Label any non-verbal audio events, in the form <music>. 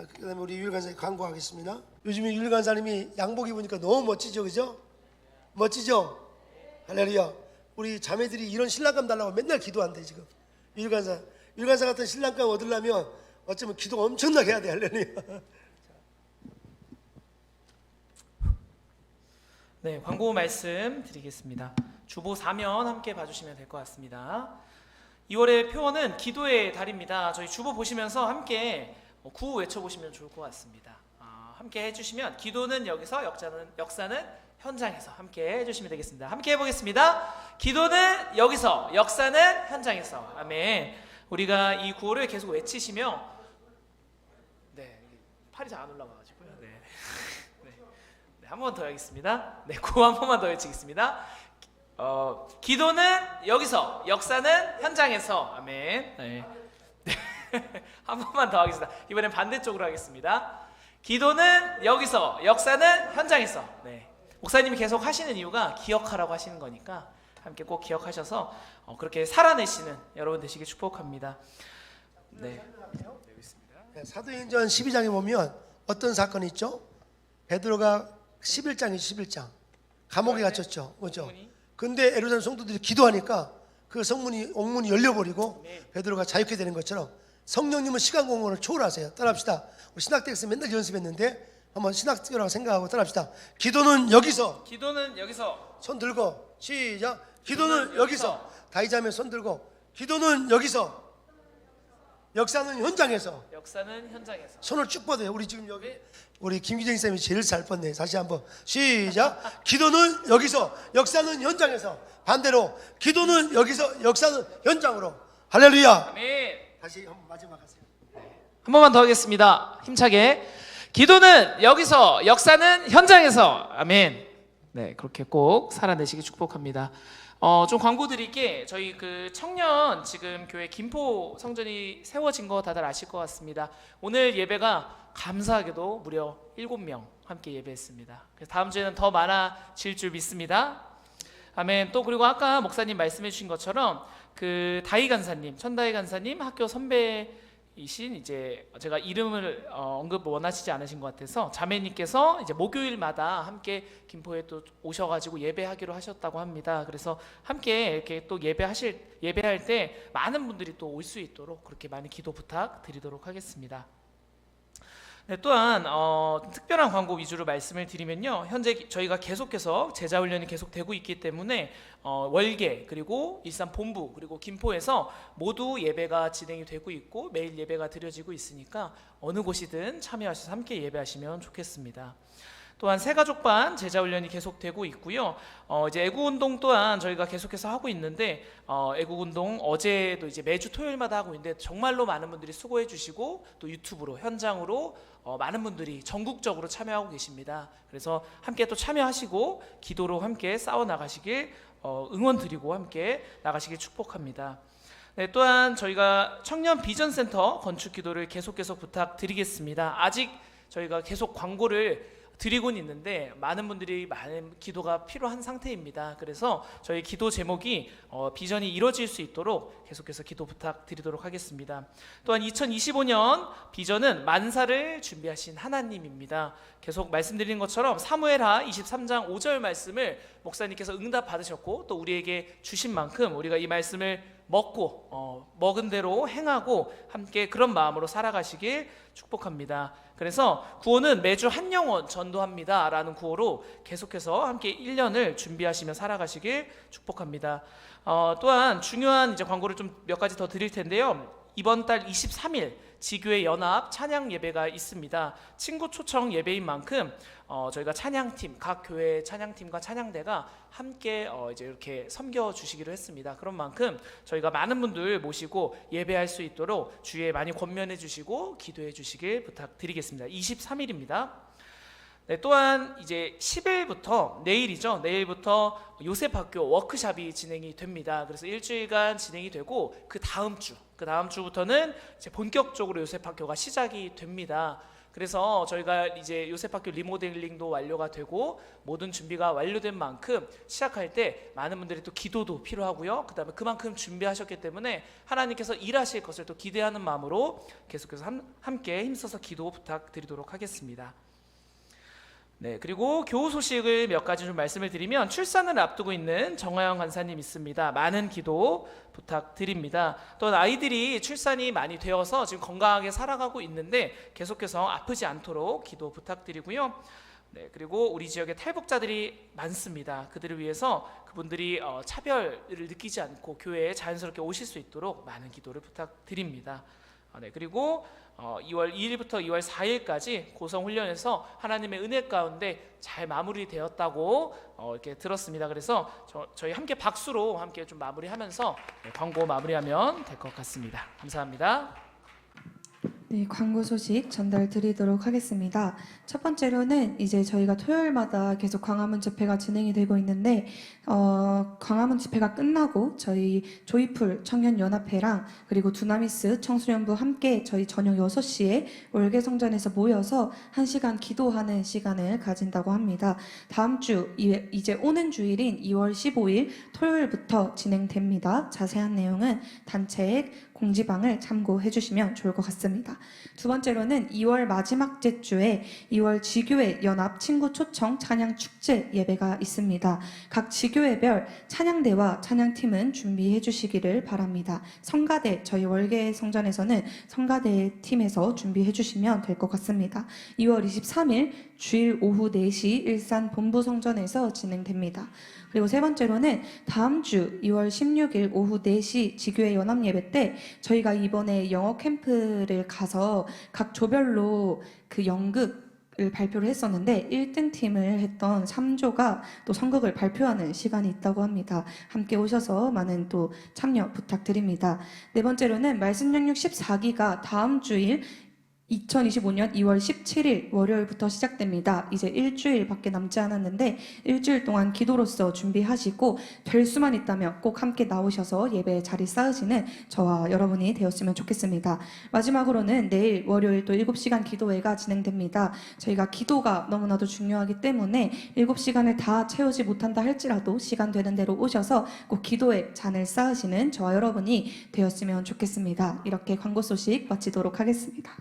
어, 그다음에 우리 유일 간사님 광고하겠습니다. 요즘에 유일 간사님이 양복 입으니까 너무 멋지죠, 그죠? 멋지죠? 할렐루야. 우리 자매들이 이런 신랑감 달라고 맨날 기도한대 지금. 유일 간사, 유일 간사 같은 신랑감 얻으려면 어쩌면 기도 엄청나게 해야 돼, 할렐루야. <laughs> 네, 광고 말씀 드리겠습니다. 주보 4면 함께 봐주시면 될 것 같습니다. 2월의 표어는 기도의 달입니다. 저희 주보 보시면서 함께 어, 구호 외쳐보시면 좋을 것 같습니다. 아, 함께 해주시면 기도는 여기서 역사는 역사는 현장에서 함께 해주시면 되겠습니다. 함께 해보겠습니다. 기도는 여기서 역사는 현장에서 아멘. 우리가 이 구호를 계속 외치시며 네 팔이 잘 안 올라가가지고요. 네. <laughs> 네. 네, 한번 더 하겠습니다. 네, 구호 한 번만 더 외치겠습니다. 어, 기도는 여기서, 역사는 현장에서. 아멘. 네. <laughs> 네. 한 번만 더 하겠습니다. 이번엔 반대쪽으로 하겠습니다. 기도는 여기서, 역사는 현장에서. 네. 목사님이 계속 하시는 이유가 기억하라고 하시는 거니까 함께 꼭 기억하셔서 어, 그렇게 살아내시는 여러분 되시길 축복합니다. 네. 네, 사도행전 12장에 보면 어떤 사건이 있죠? 베드로가 11장이 11장 감옥에 갇혔죠, 그렇죠? 성문이? 근데 에루살렘 성도들이 기도하니까 그 성문이 옥문이 열려버리고 네. 베드로가 자유케 되는 것처럼 성령님은 시간 공간을 초월하세요. 따라합시다. 우리 신학대에서 맨날 연습했는데 한번 신학교라고 생각하고 따라합시다. 기도는 여기서 기도는 여기서 손 들고 시작. 기도는 여기서 다이자매 손 들고 기도는 여기서 역사는 현장에서 역사는 현장에서 손을 쭉 뻗어요. 우리 지금 여기 우리 김기정 쌤이 제일 잘 뻗네. 다시 한번 시작. 기도는 여기서, 역사는 현장에서. 반대로 기도는 여기서, 역사는 현장으로. 할렐루야. 아멘. 다시 한 번 마지막 하세요. 한 번만 더 하겠습니다. 힘차게. 기도는 여기서, 역사는 현장에서. 아멘. 네, 그렇게 꼭 살아내시기 축복합니다. 어, 좀 광고 드릴게. 저희 그 청년 지금 교회 김포 성전이 세워진 거 다들 아실 것 같습니다. 오늘 예배가 감사하게도 무려 7명 함께 예배했습니다. 그래서 다음 주에는 더 많아질 줄 믿습니다. 아멘. 또 그리고 아까 목사님 말씀해 주신 것처럼 그 다희 간사님, 천다희 간사님 학교 선배이신 이제 제가 이름을 어, 언급 원하시지 않으신 것 같아서 자매님께서 이제 목요일마다 함께 김포에 또 오셔가지고 예배하기로 하셨다고 합니다. 그래서 함께 이렇게 또 예배하실 예배할 때 많은 분들이 또 올 수 있도록 그렇게 많이 기도 부탁드리도록 하겠습니다. 네, 또한 어, 특별한 광고 위주로 말씀을 드리면요. 현재 기- 저희가 계속해서 제자 훈련이 계속되고 있기 때문에 어, 월계 그리고 일산 본부 그리고 김포에서 모두 예배가 진행이 되고 있고 매일 예배가 드려지고 있으니까 어느 곳이든 참여하셔서 함께 예배하시면 좋겠습니다. 또한 새가족 반 제자 훈련이 계속되고 있고요. 어, 이제 애국 운동 또한 저희가 계속해서 하고 있는데 어, 애국 운동 어제도 이제 매주 토요일마다 하고 있는데 정말로 많은 분들이 수고해 주시고 또 유튜브로 현장으로 어, 많은 분들이 전국적으로 참여하고 계십니다. 그래서 함께 또 참여하시고 기도로 함께 싸워 나가시길 어, 응원 드리고 함께 나가시길 축복합니다. 네, 또한 저희가 청년 비전 센터 건축 기도를 계속해서 부탁드리겠습니다. 아직 저희가 계속 광고를 드리곤 있는데 많은 분들이 많은 기도가 필요한 상태입니다. 그래서 저희 기도 제목이 어, 비전이 이루어질 수 있도록 계속해서 기도 부탁드리도록 하겠습니다. 또한 2025년 비전은 만사를 준비하신 하나님입니다. 계속 말씀드린 것처럼 사무엘하 23장 5절 말씀을 목사님께서 응답 받으셨고 또 우리에게 주신 만큼 우리가 이 말씀을 먹고 어, 먹은 대로 행하고 함께 그런 마음으로 살아가시길 축복합니다. 그래서 구호는 매주 한 영혼 전도합니다 라는 구호로 계속해서 함께 1년을 준비하시며 살아가시길 축복합니다. 어, 또한 중요한 이제 광고를 좀 몇 가지 더 드릴 텐데요. 이번 달 23일 지교회 연합 찬양 예배가 있습니다. 친구 초청 예배인 만큼 어, 저희가 찬양팀 각 교회 찬양팀과 찬양대가 함께 어, 이제 이렇게 섬겨 주시기로 했습니다. 그런 만큼 저희가 많은 분들 모시고 예배할 수 있도록 주에 많이 권면해 주시고 기도해 주시길 부탁드리겠습니다. 23일입니다. 네, 또한 이제 10일부터 내일이죠. 내일부터 요셉 학교 워크샵이 진행이 됩니다. 그래서 일주일간 진행이 되고 그 다음 주, 그 다음 주부터는 이제 본격적으로 요셉 학교가 시작이 됩니다. 그래서 저희가 이제 요셉 학교 리모델링도 완료가 되고 모든 준비가 완료된 만큼 시작할 때 많은 분들이 또 기도도 필요하고요. 그다음에 그만큼 준비하셨기 때문에 하나님께서 일하실 것을 또 기대하는 마음으로 계속해서 함, 함께 힘써서 기도 부탁드리도록 하겠습니다. 네, 그리고 교우 소식을 몇 가지 좀 말씀을 드리면 출산을 앞두고 있는 정화영 간사님 있습니다. 많은 기도 부탁드립니다. 또 아이들이 출산이 많이 되어서 지금 건강하게 살아가고 있는데 계속해서 아프지 않도록 기도 부탁드리고요. 네, 그리고 우리 지역에 탈북자들이 많습니다. 그들을 위해서 그분들이 어, 차별을 느끼지 않고 교회에 자연스럽게 오실 수 있도록 많은 기도를 부탁드립니다. 아, 네, 그리고 어, 2월 2일부터 2월 4일까지 고성 훈련에서 하나님의 은혜 가운데 잘 마무리되었다고 어, 이렇게 들었습니다. 그래서 저, 저희 함께 박수로 함께 좀 마무리하면서 네, 광고 마무리하면 될 것 같습니다. 감사합니다. 네, 광고 소식 전달 드리도록 하겠습니다. 첫 번째로는 이제 저희가 토요일마다 계속 광화문 집회가 진행이 되고 있는데, 어, 광화문 집회가 끝나고 저희 조이풀 청년연합회랑 그리고 두나미스 청소년부 함께 저희 저녁 6시에 월계성전에서 모여서 1시간 기도하는 시간을 가진다고 합니다. 다음 주, 이- 이제 오는 주일인 2월 15일 토요일부터 진행됩니다. 자세한 내용은 단체의 공지방을 참고해 주시면 좋을 것 같습니다. 두 번째로는 2월 마지막 주에 2월 지교회 연합 친구 초청 찬양 축제 예배가 있습니다. 각 지교회별 찬양대와 찬양팀은 준비해 주시기를 바랍니다. 성가대 저희 월계 성전에서는 성가대 팀에서 준비해 주시면 될 것 같습니다. 2월 23일 주일 오후 4시 일산 본부 성전에서 진행됩니다. 그리고 세 번째로는 다음 주 2월 16일 오후 4시 지교회 연합 예배 때 저희가 이번에 영어 캠프를 가서 각 조별로 그 연극을 발표를 했었는데 1등 팀을 했던 3조가 또 선곡을 발표하는 시간이 있다고 합니다. 함께 오셔서 많은 또 참여 부탁드립니다. 네 번째로는 말씀 영육 14기가 다음 주일 2025년 2월 17일 월요일부터 시작됩니다. 이제 일주일밖에 남지 않았는데 일주일 동안 기도로서 준비하시고 될 수만 있다면 꼭 함께 나오셔서 예배 자리 쌓으시는 저와 여러분이 되었으면 좋겠습니다. 마지막으로는 내일 월요일 또 7시간 기도회가 진행됩니다. 저희가 기도가 너무나도 중요하기 때문에 7시간을 다 채우지 못한다 할지라도 시간 되는 대로 오셔서 꼭 기도의 잔을 쌓으시는 저와 여러분이 되었으면 좋겠습니다. 이렇게 광고 소식 마치도록 하겠습니다.